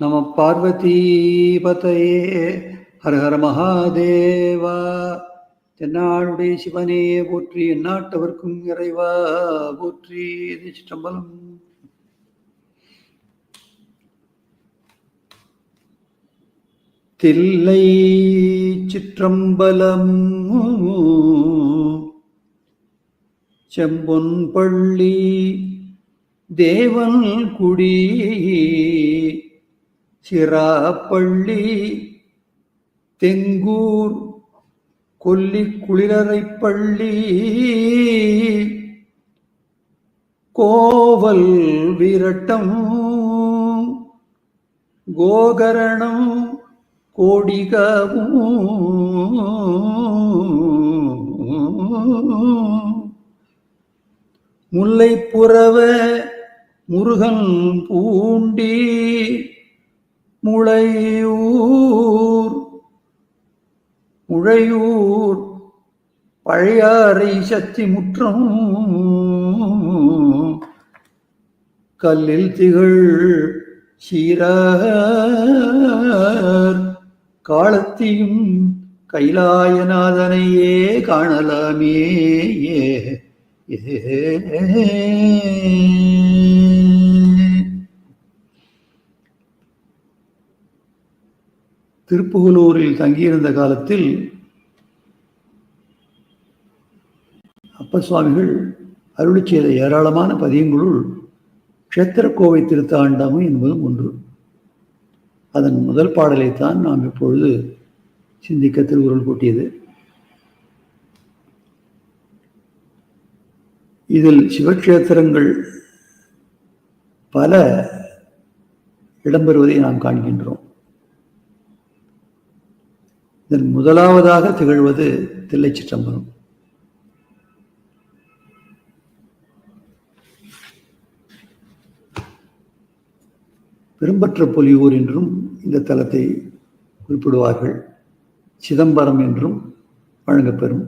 நம பார்வதீபதையே. ஹர ஹர மகாதேவா. தென்னாளுடைய சிவனே போற்றி எந்நாட்டவர்க்கும் இறைவா போற்றி சிற்றம்பலம். தில்லை சிற்றம்பலம் செம்பொன் பள்ளி தேவன் குடி. சிராப்பள்ளி தெங்கூர் கொல்லி குளிரறைப்பள்ளி கோவல் விரட்டம் கோகரணம் கோடிகவும் முல்லைப்புறவ முருகன் பூண்டி முளையூர் முழையூர் பழையாறை சக்தி முற்றம் கல்லில் திகழ் சீரார் காலத்தையும் கைலாயநாதனையே காணலாமே ஏ. திருப்புகலூரில் தங்கியிருந்த காலத்தில் அப்ப சுவாமிகள் அருளி செய்த ஏராளமான பதியங்களுள் க்ஷேத்திரக்கோவை திருத்தாண்டமும் என்பதும் ஒன்று. அதன் முதல் பாடலைத்தான் நாம் இப்பொழுது சிந்திக்க திருவுருள் கூட்டியது. இதில் சிவக்ஷேத்திரங்கள் பல இடம்பெறுவதை நாம் காண்கின்றோம். இதன் முதலாவதாக திகழ்வது தில்லை சிற்றம்பலம். பெரும்பற்ற பொலியூர் என்றும் இந்த தலத்தை குறிப்பிடுவார்கள். சிதம்பரம் என்றும் வழங்கப்பெறும்.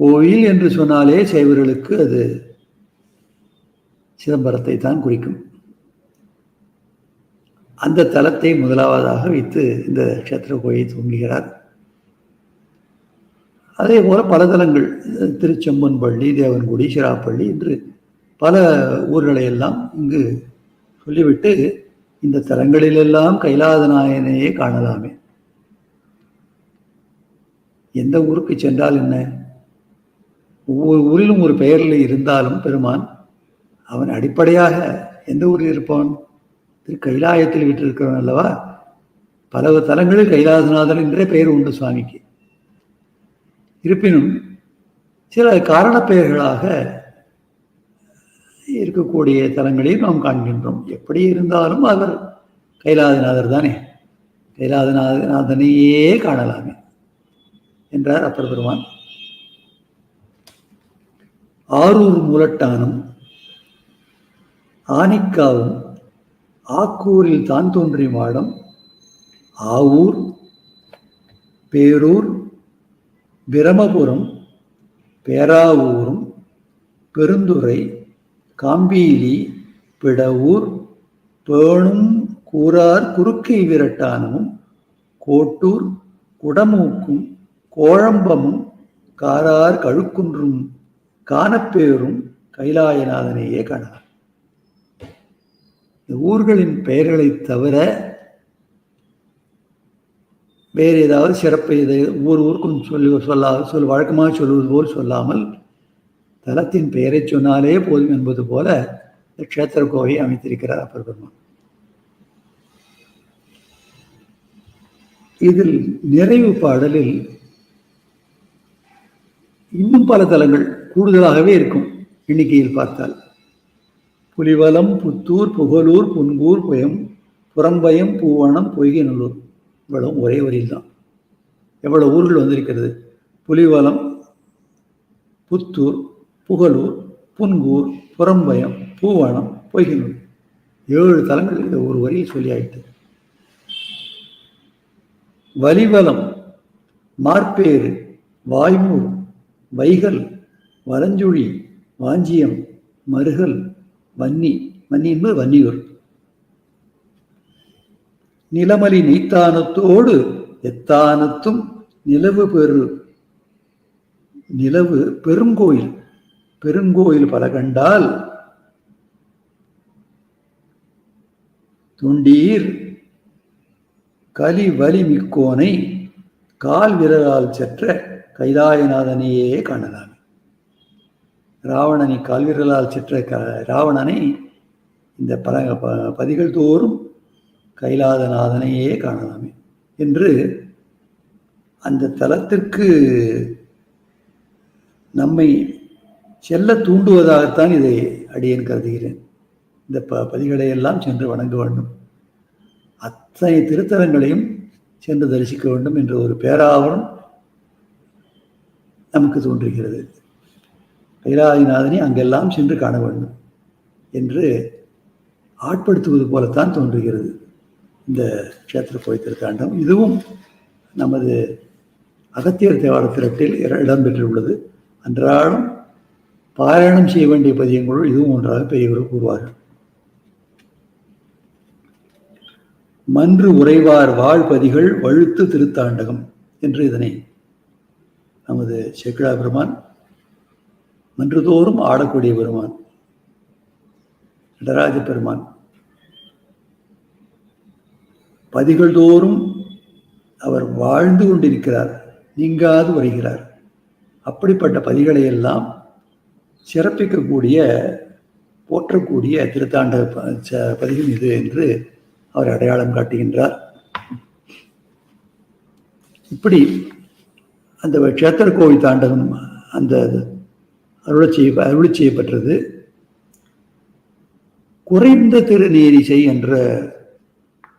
கோயில் என்று சொன்னாலே சைவர்களுக்கு அது சிதம்பரத்தை தான் குறிக்கும். அந்த தலத்தை முதலாவதாக வைத்து இந்த க்ஷேத்திர கோயிலை தூங்குகிறார் அதே போல் பல தலங்கள் திருச்செம்மன் பள்ளி தேவன்குடி சிராப்பள்ளி என்று பல ஊர்களை எல்லாம் இங்கு சொல்லிவிட்டு இந்த தலங்களிலெல்லாம் கைலாதநாயனையே காணலாமே. எந்த ஊருக்கு சென்றால் என்ன? ஒவ்வொரு ஊரிலும் ஒரு பெயரில் இருந்தாலும் பெருமான் அவன் அடிப்படையாக எந்த ஊரில் இருப்பான்? திரு கைலாயத்தில் விட்டிருக்கிறவன் அல்லவா? பல தலங்களில் கைலாசநாதன் என்றே பெயர் உண்டு சுவாமிக்கு. இருப்பினும் சில காரண பெயர்களாக இருக்கக்கூடிய தலங்களையும் நாம் காண்கின்றோம். எப்படி இருந்தாலும் அவர் கைலாதநாதர் தானே. கைலாதநாதநாதனையே காணலாமே என்றார் அப்பர் பெருமான். ஆரூர் முரட்டானும் ஆனிக்காவும் ஆக்கூரில் தான் தோன்றி மாடம் ஆவூர் பேரூர் பிரமபுரம் பேராவூரும் பெருந்துறை காம்பீலி பிடவூர் பேணும் கூறார் குறுக்கை விரட்டானமும் கோட்டூர் குடமூக்கும் கோழம்பமும் காரார் கழுக்குன்றும் காணப்பேரும் கைலாயநாதனையே காணலாம். இந்த ஊர்களின் பெயர்களை தவிர வேறு ஏதாவது சிறப்பு இதை ஒவ்வொரு ஊருக்கும் சொல்லி சொல்லா சொல் வழக்கமாக சொல்லுவது போல் சொல்லாமல் தலத்தின் பெயரை சொன்னாலே போதும் என்பது போல இந்த க்ஷேத்திர கோவையை அமைத்திருக்கிறார் அப்பர் பெருமான் இதில் நிறைவு பாடலில் இன்னும் பல தலங்கள் கூடுதலாகவே இருக்கும் எண்ணிக்கையில் பார்த்தால். புலிவலம் புத்தூர் புகழூர் புன்கூர் புயம் புறம்பயம் பூவனம் பொய்கைநல்லூர். இவ்வளவும் ஒரே வரியில் தான். எவ்வளோ ஊர்கள் வந்திருக்கிறது? புலிவலம் புத்தூர் புகழூர் புன்கூர் புறம்பயம் பூவனம் பொய்கைநல்லூர். ஏழு தலங்கள் இந்த ஒரு வரியில் சொல்லியாயிட்டு. வலிவலம் மார்பேறு வாய்மூர் வைகல் வலஞ்சுழி வாஞ்சியம் மருகல் வன்னி வன்னி என்பது வன்னியூர் நிலமலி நீத்தானத்தோடு எத்தானத்தும் நிலவு பெரு நிலவு பெருங்கோயில் பெருங்கோயில் பல கண்டால் துண்டீர் கலி வலி மிக்கோனை கால் விரலால் செற்ற கைலாயநாதனையே காணலாம். ராவணனை கால் சிற்ற க ராவணனை இந்த பல ப- பதிகள் தோறும் கைலாதநாதனையே காணலாமே என்று அந்த தலத்திற்கு நம்மை செல்ல தூண்டுவதாகத்தான் இதை அடியேன் கருதுகிறேன். இந்த ப பதிகளை எல்லாம் சென்று வணங்க வேண்டும். அத்தனை திருத்தலங்களையும் சென்று தரிசிக்க வேண்டும் என்ற ஒரு பேராவரம் நமக்கு தோன்றுகிறது. கைலாதிநாதனை அங்கெல்லாம் சென்று காண வேண்டும் என்று ஆட்படுத்துவது போலத்தான் தோன்றுகிறது இந்த கஷேத்திர கோயில் இதுவும் நமது அகத்தியர் தேவார திரட்டில் இடம்பெற்றுள்ளது. அன்றாடம் பாராயணம் செய்ய வேண்டிய பதியங்களுள் இதுவும் ஒன்றாக பெரியவர்கள் கூறுவார்கள். மன்று உறைவார் வாழ்பதிகள் வழுத்து திருத்தாண்டகம் என்று இதனை நமது சேக்கிழா பெருமான் மன்றுதோறும் ஆடக்கூடிய பெருமான். நடராஜ பெருமான். பதிகள் தோறும் அவர் வாழ்ந்து கொண்டிருக்கிறார் நீங்காது வருகிறார். அப்படிப்பட்ட பதிகளை எல்லாம் சிறப்பிக்கக்கூடிய போற்றக்கூடிய திருத்தாண்ட ப- ச- பதிகம் இது என்று அவர் அடையாளம் காட்டுகின்றார். இப்படி அந்த க்ஷேத்திர கோவில் தாண்டகம் அந்த அருளை செய்ய அருளி செய்யப்பட்டது. குறைந்த திருநீரிசை என்ற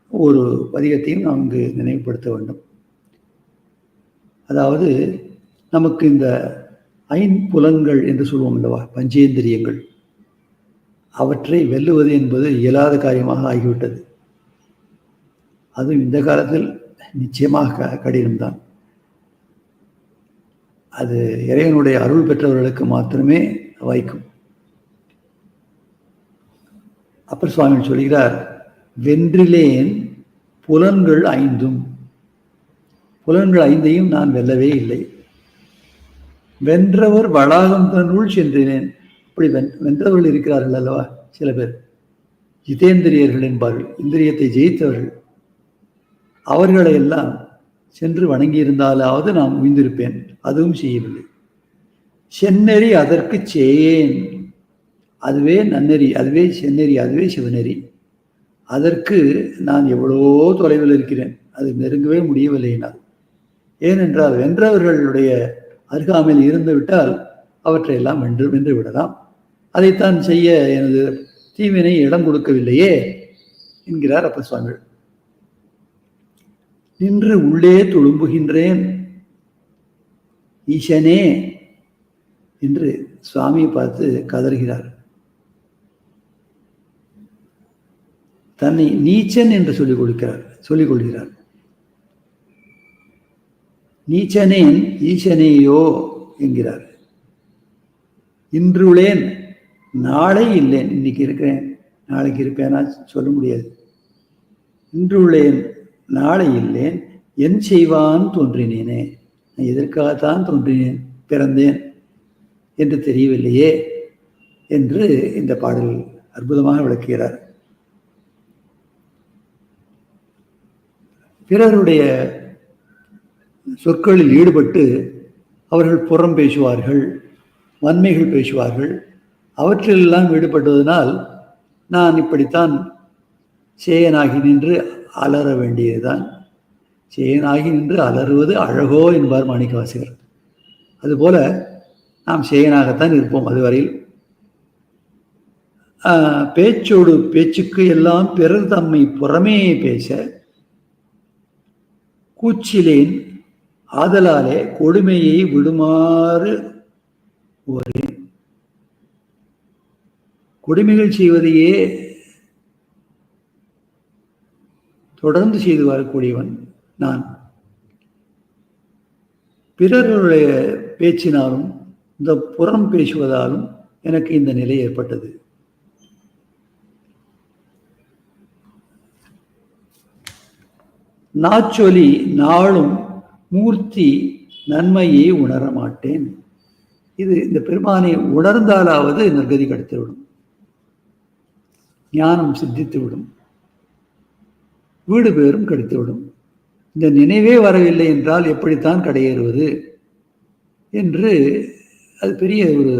ஒரு பதிகத்தையும் நாம் இங்கு நினைவுபடுத்த வேண்டும். அதாவது நமக்கு இந்த ஐம்புலன்கள் என்று சொல்லுவோம் அல்லவா பஞ்சேந்திரியங்கள் அவற்றை வெல்லுவது என்பது இயலாத காரியமாக ஆகிவிட்டது. அதுவும் இந்த காலத்தில் நிச்சயமாக க- கடினம்தான். அது இறைவனுடைய அருள் பெற்றவர்களுக்கு மாத்திரமே வாய்க்கும் அப்பர் சுவாமி சொல்கிறார் வென்றிலேன் புலன்கள் ஐந்தும் புலன்கள் ஐந்தையும் நான் வெல்லவே இல்லை. வென்றவர் வளாகம் தன்னுள் சென்றினேன். அப்படி வென் வென்றவர்கள் இருக்கிறார்கள் அல்லவா சில பேர்? ஜிதேந்திரியர்கள் என்பார்கள் இந்திரியத்தை ஜெயித்தவர்கள். அவர்களை எல்லாம் சென்று வணங்கியிருந்தாலாவது நான் உய்ந்திருப்பேன். அதுவும் செய்யவில்லை. செந்நெறி அதற்கு சேன் அதுவே நன்னெறி அதுவே செந்நெறி அதுவே சிவநெறி. அதற்கு நான் எவ்வளவோ தொலைவில் இருக்கிறேன். அது நெருங்கவே முடியவில்லை என்னால். ஏனென்றால் வென்றவர்களுடைய அருகாமையில் இருந்துவிட்டால் அவற்றையெல்லாம் வென்று வென்று விடலாம். அதைத்தான் செய்ய எனது தீவினை இடம் கொடுக்கவில்லையே என்கிறார் அப்ப சுவாமிகள் நின்று உள்ளே துளும்புகின்றேன் ஈசனே என்று சுவாமியை பார்த்து கதறுகிறார். தன்னை நீச்சன் என்று சொல்லிக் கொடுக்கிறார் சொல்லிக் கொள்கிறார். நீச்சனேன் ஈசனேயோ என்கிறார். இன்றுளேன் நாளை இல்லேன் இன்னைக்கு இருக்கிறேன் நாளைக்கு இருப்பேனா சொல்ல முடியாது. இன்றுள்ளேன் நாளை இல்லேன் என் செய்வான் தோன்றினேனே. நான் எதற்காகத்தான் தோன்றினேன் பிறந்தேன் என்று தெரியவில்லையே என்று இந்த பாடல் அற்புதமாக விளக்குகிறார். பிறருடைய சொற்களில் ஈடுபட்டு அவர்கள் புறம் பேசுவார்கள் வன்மைகள் பேசுவார்கள். அவற்றிலெல்லாம் ஈடுபட்டதனால் நான் இப்படித்தான் சேயனாகி நின்று அலற வேண்டியதுதான். சேயனாகி நின்று அலறுவது அழகோ என்பார் மாணிக்கவாசகர் அதுபோல நாம் சேயனாகத்தான் இருப்போம் அதுவரையில். ஆஹ், பேச்சோடு பேச்சுக்கு எல்லாம் பிறர் தம்மை புறமே பேச கூச்சிலேன் ஆதலாலே கொடுமையை விடுமாறு ஒரு கொடுமைகள் செய்வதையே தொடர்ந்து செய்து வரக்கூடியவன் நான். பிறருடைய பேச்சினாலும் இந்த புறம் பேசுவதாலும் எனக்கு இந்த நிலை ஏற்பட்டது. நாச்சொலி நாளும் மூர்த்தி நன்மையை உணர மாட்டேன். இது இந்த பெருமானை உணர்ந்தாலாவது நிர்கதி கிடைத்துவிடும் ஞானம் சித்தித்துவிடும். வீடு பேரும் கிடைத்துவிடும். இந்த நினைவே வரவில்லை என்றால் எப்படித்தான் கடையேறுவது? என்று அது பெரிய ஒரு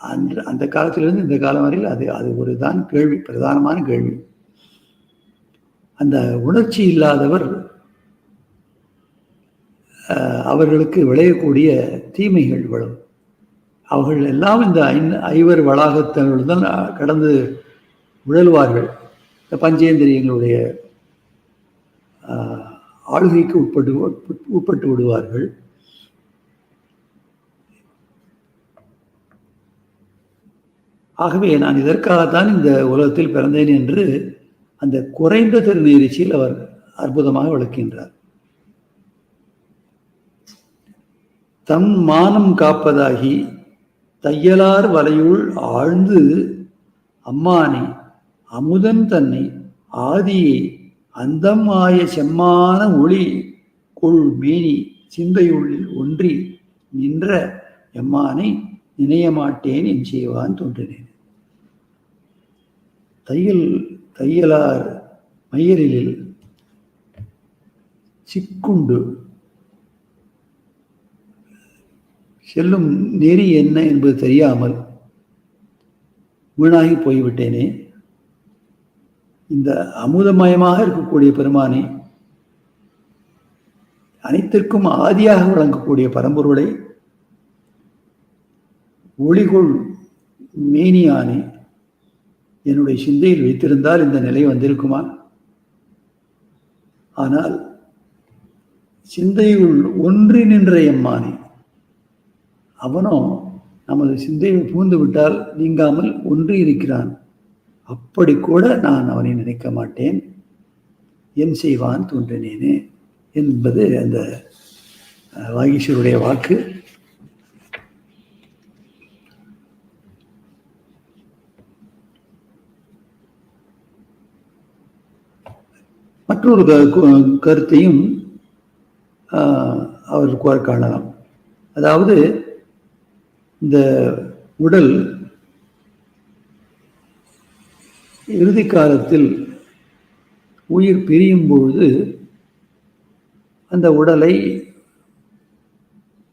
அந்த அந்த காலத்திலிருந்து இந்த காலம் வரையில் அது அது ஒரு தான் கேள்வி பிரதானமான கேள்வி. அந்த உணர்ச்சி இல்லாதவர் அவர்களுக்கு விளையக்கூடிய தீமைகள் விழும். அவர்கள் எல்லாம் இந்த ஐவர் வளாகத்தினுடன் கடந்து உழல்வார்கள். இந்த பஞ்சேந்திரியங்களுடைய ஆளுகைக்கு உட்பட்டு உட்பட்டு விடுவார்கள். ஆகவே நான் இதற்காகத்தான் இந்த உலகத்தில் பிறந்தேன் என்று அந்த குறைந்த திருநீரிச்சியில் அவர் அற்புதமாக விளக்கின்றார் தம் மானம் காப்பதாகி தையலார் வலையுள் ஆழ்ந்து அம்மானே அமுதன் தன்னை ஆதியை அந்தம் ஆய செம்மான ஒளி கொள் மேனி சிந்தையுள்ளில் ஒன்றி நின்ற எம்மானை நினைய மாட்டேன் என் செய்வான் தோன்றினேன். தையல் தையலார் மையலில் சிக்குண்டு. செல்லும் நெறி என்ன என்பது தெரியாமல் வீணாகி போய்விட்டேனே. இந்த அமுதமயமாக இருக்கக்கூடிய பெருமானே அனைத்திற்கும் ஆதியாக விளங்கக்கூடிய பரம்பொருளை ஒளிகொள் மேனியானே என்னுடைய சிந்தையில் வைத்திருந்தால் இந்த நிலை வந்திருக்குமா? ஆனால் சிந்தையுள் ஒன்றி நின்ற எம்மானே அவனோ நமது சிந்தையை பூந்து விட்டால் நீங்காமல் ஒன்றி இருக்கிறான். அப்படி கூட நான் அவனை நினைக்க மாட்டேன். என் செய்வான் தோன்றினேனே என்பது அந்த வாகீஸ்வருடைய வாக்கு. மற்றொரு கருத்தையும் அவர் காணலாம். அதாவது இந்த உடல் இறுதி காலத்தில் உயிர் பிரியும் பொழுது அந்த உடலை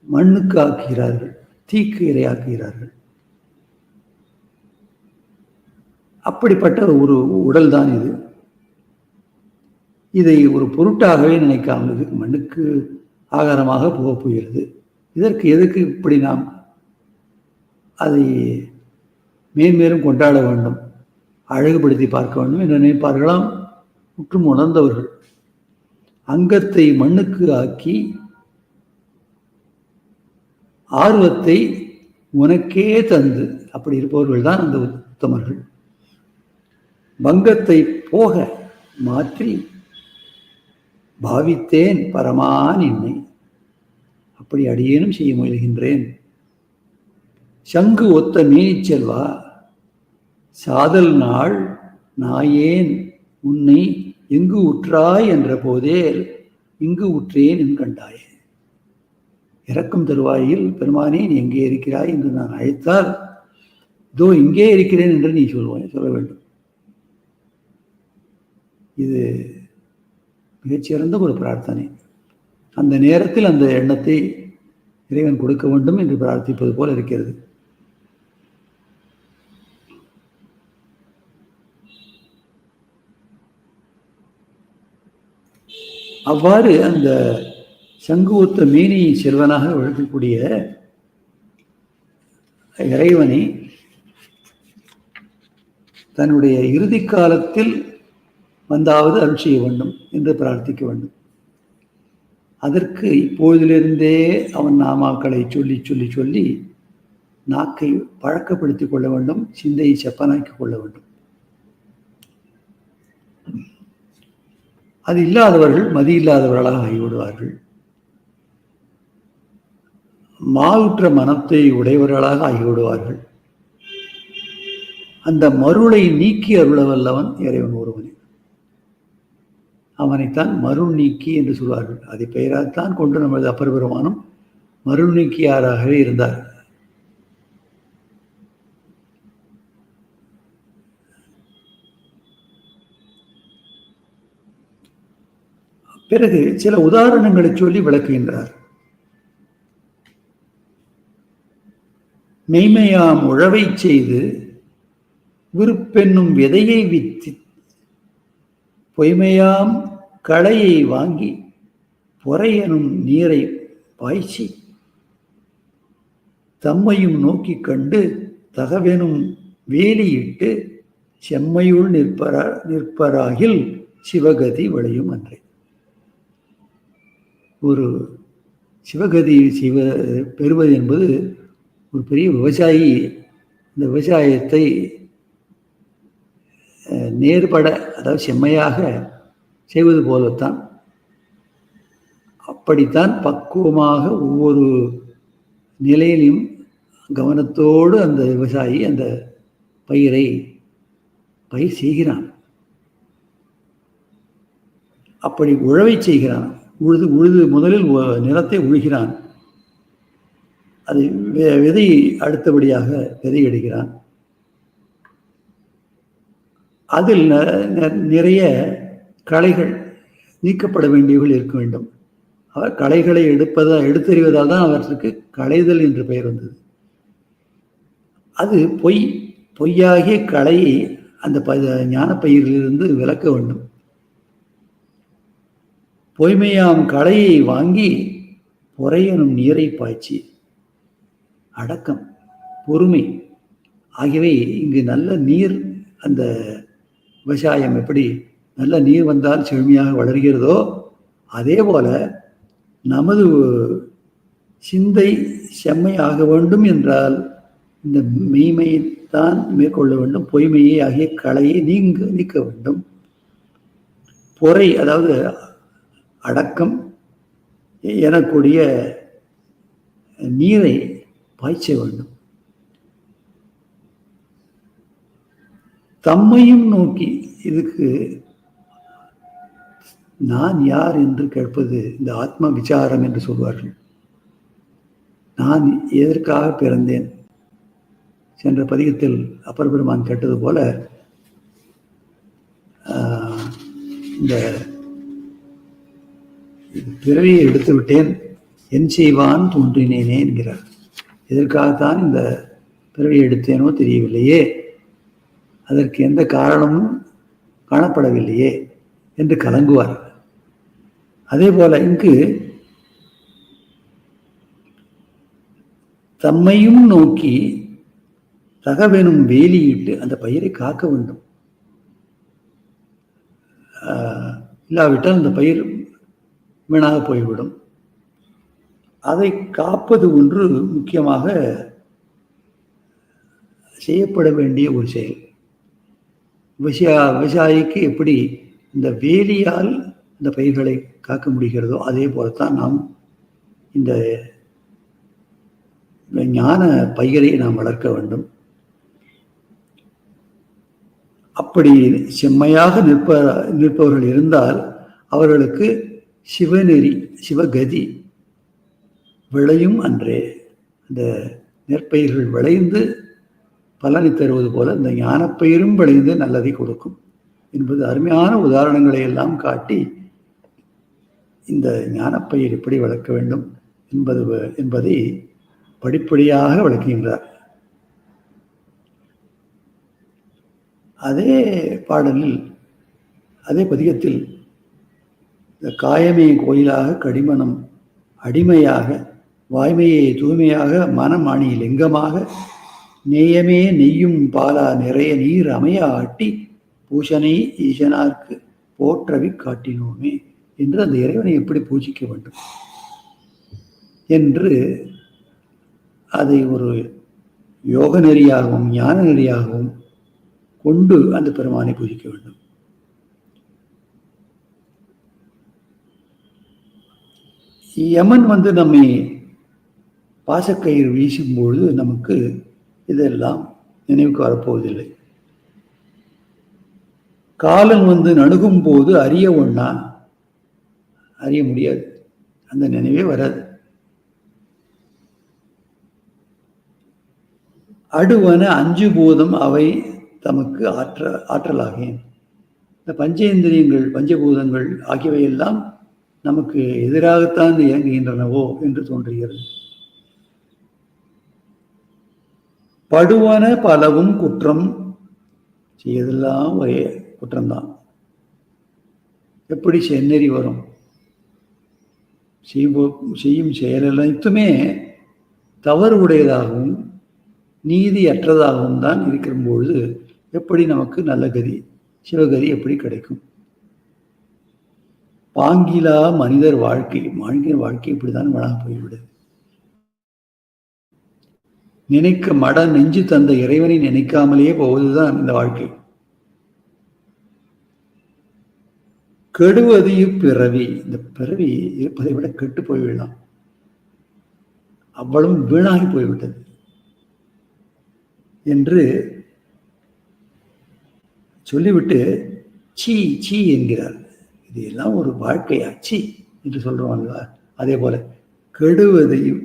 மண்ணுக்கு ஆக்குகிறார்கள் தீக்கு இரையாக்குகிறார்கள். அப்படிப்பட்ட ஒரு உடல் தான் இது. இதை ஒரு பொருட்டாகவே நினைக்காமல் இது மண்ணுக்கு ஆகாரமாக போகப் போகிறது. இதற்கு எதுக்கு இப்படி நாம் அதை மேன்மேலும் கொண்டாட வேண்டும்? அழகுபடுத்தி பார்க்க வேண்டும் என்று நினைப்பார்களாம். முற்றும் உணர்ந்தவர்கள். அங்கத்தை மண்ணுக்கு ஆக்கி ஆர்வத்தை உனக்கே தந்து அப்படி இருப்பவர்கள் தான் அந்த உத்தமர்கள். பங்கத்தை போக மாற்றி பாவித்தேன் பரமான் என்னை. அப்படி அடியேனும் செய்ய முயல்கின்றேன். சங்கு ஒத்த மீனிச் செல்வா சாதல் நாள் நாயேன் உன்னை எங்கு உற்றாய் என்ற போதே இங்கு உற்றேன் என் கண்டாயே. இறக்கும் தருவாயில் பெருமானே நீ எங்கே இருக்கிறாய்? என்று நான் அழைத்தால் இதோ இங்கே இருக்கிறேன் என்று நீ சொல்வாய் சொல்ல வேண்டும். இது மிகச்சிறந்த ஒரு பிரார்த்தனை. அந்த நேரத்தில் அந்த எண்ணத்தை இறைவன் கொடுக்க வேண்டும் என்று பிரார்த்திப்பது போல இருக்கிறது. அவ்வாறு அந்த சங்குவத்த மேனி செல்வனாக விளக்கக்கூடிய இறைவனை தன்னுடைய இறுதி காலத்தில் வந்தாவது அருள் செய்ய வேண்டும் என்று பிரார்த்திக்க வேண்டும். அதற்கு இப்பொழுதிலிருந்தே அவன் நாமாக்களை சொல்லி சொல்லி சொல்லி நாக்கை பழக்கப்படுத்திக் கொள்ள வேண்டும் சிந்தையை செப்பனாக்கிக் கொள்ள வேண்டும். அது இல்லாதவர்கள் மதி இல்லாதவர்களாக ஆகிவிடுவார்கள். மாவுற்ற மனத்தை உடையவர்களாக ஆகிவிடுவார்கள். அந்த மருளை நீக்கி அருளவல்லவன் இறைவன் ஒருவனே. அவனைத்தான் மருள் நீக்கி என்று சொல்வார்கள். அதை பெயராகத்தான் கொண்டு நமது அப்பர் பெருமானும் மருள் நீக்கியாராகவே இருந்தார். பிறகு சில உதாரணங்களை சொல்லி விளக்குகின்றார். மெய்மையாம் உழவை செய்து விருப்பென்னும் விதையை வித்தி பொய்மையாம் களையை வாங்கி பொறையெனும் நீரை பாய்ச்சி தம்மையும் நோக்கி கண்டு தகவெனும் வேலியிட்டு செம்மையுள் நிற்பரா நிற்பராகில் சிவகதி விளையும் அன்றே ஒரு சிவகதி சிவ பெறுவது என்பது ஒரு பெரிய விவசாயி இந்த விவசாயத்தை நேர்பட அதாவது செம்மையாக செய்வது போலத்தான். அப்படித்தான் பக்குவமாக ஒவ்வொரு நிலையிலும் கவனத்தோடு அந்த விவசாயி அந்த பயிரை பயிர் செய்கிறான். அப்படி உழவை செய்கிறான். உழுது உழுது முதலில் நிலத்தை உழுகிறான். அது விதை அடுத்தபடியாக விதையிடுகிறான். அதில் நிறைய களைகள் நீக்கப்பட வேண்டியவர்கள் இருக்க வேண்டும். அவர் களைகளை எடுப்பதா எடுத்தறிவதால் தான் அவற்றுக்கு களைதல் என்று பெயர் வந்தது. அது பொய் பொய்யாகிய களையை அந்த ப ஞானப்பயிரிலிருந்து விளக்க வேண்டும். பொய்மையாம் களையை வாங்கி பொறையனும் நீரை பாய்ச்சி. அடக்கம் பொறுமை ஆகியவை இங்கு நல்ல நீர் அந்த விவசாயம் எப்படி நல்ல நீர் வந்தால் செழுமையாக வளர்கிறதோ அதே போல நமது சிந்தை செம்மையாக வேண்டும் என்றால் இந்த மெய்மையை தான் மேற்கொள்ள வேண்டும். பொய்மையை ஆகிய களையை நீங்க நீக்க வேண்டும். பொறை அதாவது அடக்கம் எனக்கூடிய நீரை பாய்ச்ச வேண்டும். தம்மையும் நோக்கி இதுக்கு நான் யார் என்று கேட்பது இந்த ஆத்ம விசாரம் என்று சொல்வார்கள். நான் எதற்காக பிறந்தேன்? சென்ற பதிகத்தில் அப்பர் பெருமான் கேட்டது போல இந்த பிறவியை எடுத்து விட்டேன் என் செய்வான் தோன்றினேனே என்கிறார். எதற்காகத்தான் இந்த பிறவியை எடுத்தேனோ தெரியவில்லையே. அதற்கு எந்த காரணமும் காணப்படவில்லையே என்று கலங்குவார். அதே போல இங்கு தம்மையும் நோக்கி தகவெனும் வேலியிட்டு அந்த பயிரை காக்க வேண்டும். இல்லாவிட்டால் அந்த பயிர் வீணாக போய்விடும். அதை காப்பது ஒன்று முக்கியமாக செய்யப்பட வேண்டிய ஒரு செயல். விவசாய விவசாயிக்கு எப்படி இந்த வேலியால் இந்த பயிர்களை காக்க முடிகிறதோ அதே போலத்தான் நாம் இந்த ஞான பயிரை நாம் வளர்க்க வேண்டும். அப்படி செம்மையாக நிற்ப நிற்பவர்கள் இருந்தால் அவர்களுக்கு சிவநெறி சிவகதி விளையும் அன்றே. அந்த நெற்பயிர்கள் விளைந்து பலனை தருவது போல இந்த ஞானப்பயிரும் விளைந்து நல்லதை கொடுக்கும் என்பது அருமையான உதாரணங்களை எல்லாம் காட்டி இந்த ஞானப்பயிர் எப்படி வளர்க்க வேண்டும் என்பது என்பதை படிப்படியாக விளக்குகின்றார். அதே பாடலில் அதே பதிகத்தில் இந்த காயமே கோயிலாக கடிமணம் அடிமையாக வாய்மையை தூய்மையாக மனமாணி லிங்கமாக நேயமே நெய்யும் பாலா நிறைய நீர் அமைய ஆட்டி பூஷனை ஈசனார்க்கு போற்றவி காட்டினோமே என்று அந்த இறைவனை எப்படி பூஜிக்க வேண்டும் என்று அதை ஒரு யோக நெறியாகவும் ஞான நெறியாகவும் கொண்டு அந்த பெருமானை பூஜிக்க வேண்டும். யமன் வந்து நம்மை பாசக்கயிறு வீசும்பொழுது நமக்கு இதெல்லாம் நினைவுக்கு வரப்போவதில்லை. காலன் வந்து நணுகும் போது அறிய ஒண்ணா? அறிய முடியாது. அந்த நினைவே வராது. அடுவன அஞ்சு பூதம் அவை தமக்கு ஆற்ற ஆற்றலாகேன். இந்த பஞ்சேந்திரியங்கள் பஞ்சபூதங்கள் ஆகியவையெல்லாம் நமக்கு எதிராகத்தான் இயங்குகின்றனவோ என்று தோன்றுகிறது. படுவன பலவும் குற்றம் செய்யதெல்லாம் ஒரே குற்றம்தான். எப்படி செந்நெறி வரும்? செய்யும் செய்யும் செயல் அனைத்துமே தவறு உடையதாகவும் நீதியற்றதாகவும் தான் இருக்கிற பொழுது எப்படி நமக்கு நல்ல கதி சிவகதி எப்படி கிடைக்கும்? பாங்கிலா மனிதர் வாழ்க்கை. மனிதர் வாழ்க்கை இப்படிதான் வளா போய்விடுது. நினைக்க மட நெஞ்சு தந்த இறைவனை நினைக்காமலேயே போவதுதான் இந்த வாழ்க்கை. கெடுவது இப்பிறவி. இந்த பிறவி இருப்பதை விட கெட்டு போய்விடலாம். அவ்வளவு வீணாகி போய்விட்டது என்று சொல்லிவிட்டு சீ சீ என்கிறார். இது எல்லாம் ஒரு வாழ்க்கை அச்சி என்று சொல்கிறோம் அல்லவா? அதே போல கெடுவதையும்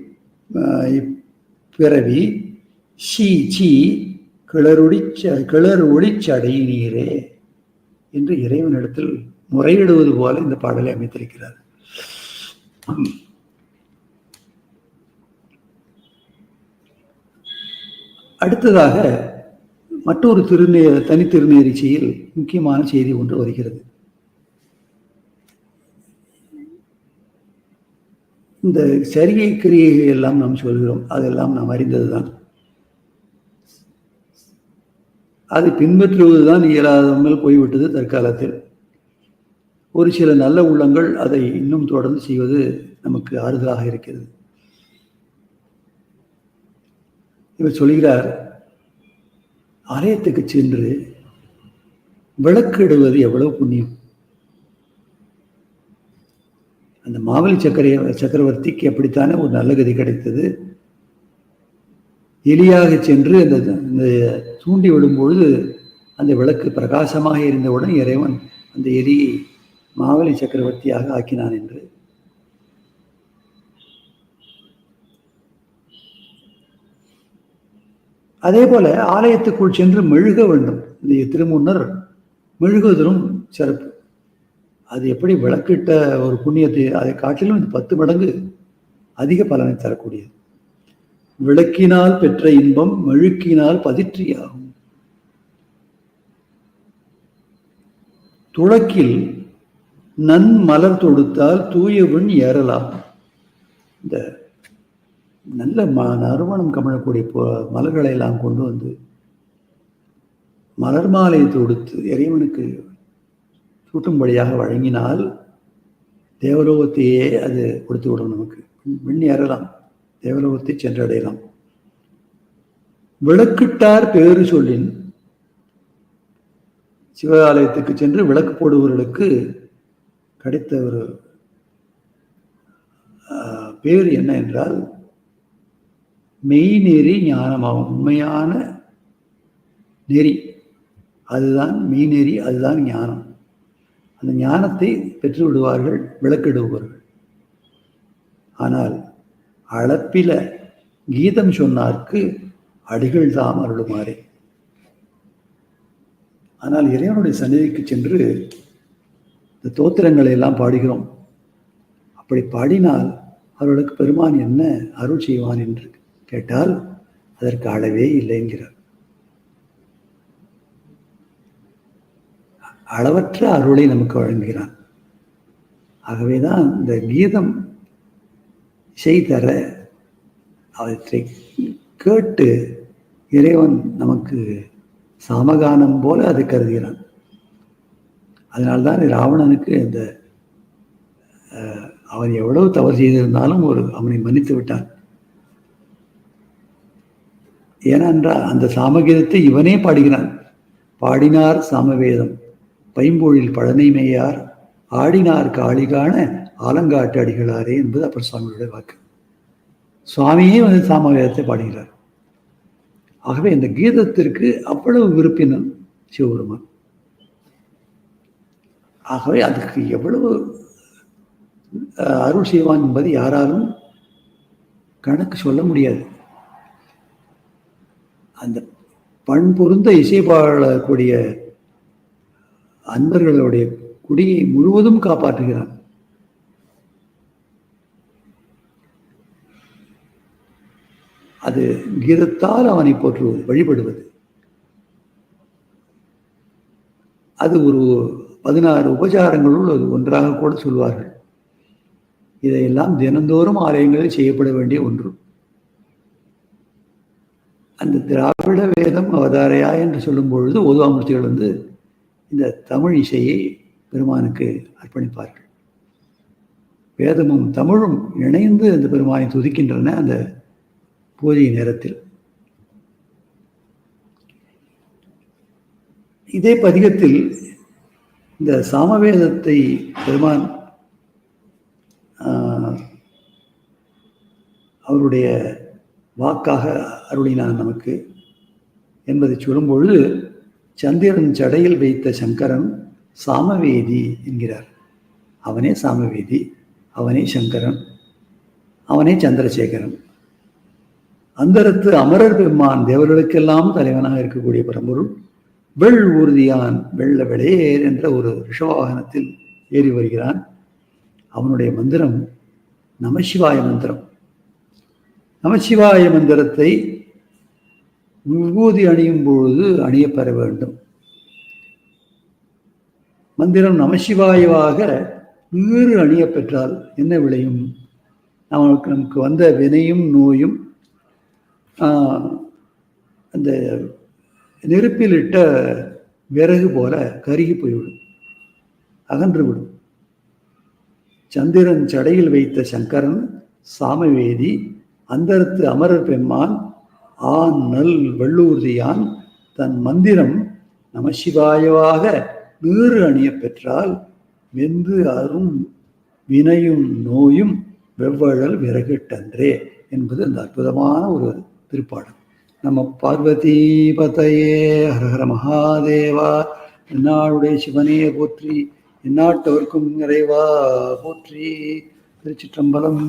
பிறவி ஷீ சீ கிளறுடிச்ச கிளறு ஒளிச்சடை நீரே என்று இறைவனிடத்தில் முறையிடுவது போல இந்த பாடலை அமைத்திருக்கிறார். அடுத்ததாக மற்றொரு திருநே தனி திருநேரிச்சியில் முக்கியமான செய்தி ஒன்று வருகிறது. இந்த சரிகை கிரியை எல்லாம் நாம் சொல்கிறோம் அதெல்லாம் நாம் அறிந்ததுதான். அதை பின்பற்றுவதுதான் இயலாதமல் போய்விட்டது தற்காலத்தில். ஒரு சில நல்ல உள்ளங்கள் அதை இன்னும் தொடர்ந்து செய்வது நமக்கு ஆறுதலாக இருக்கிறது. இவர் சொல்கிறார் ஆலயத்துக்கு சென்று விளக்கிடுவது எவ்வளவு புண்ணியம். அந்த மாவலி சக்கரை சக்கரவர்த்திக்கு எப்படித்தானே ஒரு நல்ல கதி கிடைத்தது? எலியாக சென்று அந்த அந்த தூண்டி விடும்பொழுது அந்த விளக்கு பிரகாசமாக இருந்தவுடன் இறைவன் அந்த எலியை மாவலி சக்கரவர்த்தியாக ஆக்கினான் என்று. அதே போல ஆலயத்துக்குள் சென்று மெழுக வேண்டும். இந்த திருமுன்னர் மெழுகுவதும் சிறப்பு. அது எப்படி விளக்கிட்ட ஒரு புண்ணியத்தை அதை காட்டிலும் இந்த பத்து மடங்கு அதிக பலனை தரக்கூடியது. விளக்கினால் பெற்ற இன்பம் மெழுக்கினால் பதிற்றியாகும். துளக்கில் நன் மலர் தொடுத்தால் தூயவன் ஏறலாம். இந்த நல்ல ம நறுமணம் கமழக்கூடிய மலர்களை எல்லாம் கொண்டு வந்து மலர் மாலை தொடுத்து இறைவனுக்கு சூட்டும்படியாக வழங்கினால் தேவலோகத்தையே அது கொடுத்து விடும் நமக்கு. விண்ணி ஏறலாம். தேவலோகத்தை சென்றடையலாம். விளக்கிட்டார் பேரு சொல்லின் சிவாலயத்துக்கு சென்று விளக்கு போடுபவர்களுக்கு கிடைத்த ஒரு பேர் என்ன என்றால் மெய்நெறி ஞானமாகும். உண்மையான நெறி. அதுதான் மெய்நெறி அதுதான் ஞானம். அந்த ஞானத்தை பெற்று விடுவார்கள் விளக்கிடுவார்கள் ஆனால் அளப்பில கீதம் சொன்னார்க்கு அடிகள் தாம் அருளுமாறே. ஆனால் இறைவனுடைய சந்நிதிக்கு சென்று இந்த தோத்திரங்களை எல்லாம் பாடுகிறோம். அப்படி பாடினால் அவர்களுக்கு பெருமான் என்ன அருள் செய்வான் என்று கேட்டால் அதற்கு அளவே இல்லை என்கிறார் அளவற்ற அருளை நமக்கு வழங்குகிறான். ஆகவேதான் இந்த கீதம் செய்தர அவற்றை கேட்டு இறைவன் நமக்கு சாமகானம் போல அதை கருதுகிறான். அதனால்தான் ராவணனுக்கு இந்த அவன் எவ்வளவு தவறு செய்திருந்தாலும் ஒரு அவனை மன்னித்து விட்டான். ஏனென்றால் அந்த சாமகீதத்தை இவனே பாடுகிறான். பாடினார் சாமவேதம். பைம்பொழில் பழனிமையார் ஆடினார் காளிகான ஆலங்காட்டு அடிகளாரே என்பது அப்பர் சுவாமியுடைய வாக்கு. சுவாமியே வந்து சாமவேதத்தை பாடுகிறார். ஆகவே இந்த கீதத்திற்கு அவ்வளவு விருப்பினன் சிவபெருமான். ஆகவே அதுக்கு எவ்வளவு அருள் செய்வான் என்பது யாராலும் கணக்கு சொல்ல முடியாது. அந்த பண் பொருந்த இசை பாடக்கூடிய அன்பர்களுடைய குடியை முழுவதும் காப்பாற்றுகிறான் அது கீதத்தால் அவனை போற்றுவது வழிபடுவது. அது ஒரு பதினாறு உபச்சாரங்களுள் அது ஒன்றாக கூட சொல்வார்கள். இதையெல்லாம் தினந்தோறும் ஆலயங்களில் செய்யப்பட வேண்டிய ஒன்று. அந்த திராவிட வேதம் அவதாரையா என்று சொல்லும் பொழுது ஓதுவாமூர்த்திகள் வந்து இந்த தமிழ் இசையை பெருமானுக்கு அர்ப்பணிப்பார்கள். வேதமும் தமிழும் இணைந்து அந்த பெருமானை துதிக்கின்றன அந்த பூஜை நேரத்தில். இதே பதிகத்தில் இந்த சாமவேதத்தை பெருமான் அவருடைய வாக்காக அருளினான் நமக்கு என்பதை சொல்லும் பொழுது சந்திரன் சடையில் வைத்த சங்கரன் சாமவேதி என்கிறார். அவனே சாமவேதி அவனே சங்கரன் அவனே சந்திரசேகரன். அந்தரத்து அமரர் பெருமான் தேவர்களுக்கெல்லாம் தலைவனாக இருக்கக்கூடிய பரம்பொருள் வெள் ஊர்தியான் வெள்ள வெளையேர் என்ற ஒரு ரிஷவாகனத்தில் ஏறி வருகிறான். அவனுடைய மந்திரம் நமசிவாய மந்திரம். நமசிவாய மந்திரத்தை விபூதி அணியும் பொழுது அணியப்பெற வேண்டும். மந்திரம் நமசிவாயவாக வேறு அணிய பெற்றால் என்ன விளையும்? நமக்கு நமக்கு வந்த வினையும் நோயும் அந்த நெருப்பில் இட்ட விறகு போல கருகி போய்விடும் அகன்று விடும் சந்திரன் சடையில் வைத்த சங்கரன் சாமவேதி அந்தரத்து அமரர் பெம்மான் ஆண் நல் வள்ளூர்தியான் தன் மந்திரம் நமசிவாயவாக நீறு அணியப் பெற்றால் வெந்து அரும் வினையும் நோயும் வெவ்வழல் விறகிட்டன்றே என்பது அந்த அற்புதமான ஒரு திருப்பாடல். நம்ம பார்வதி பதையே ஹரஹர மகாதேவா என்னாளுடைய சிவனே போற்றி எந்நாட்டவர்க்கும் நிறைவா போற்றி. திருச்சிற்றம்பலம்.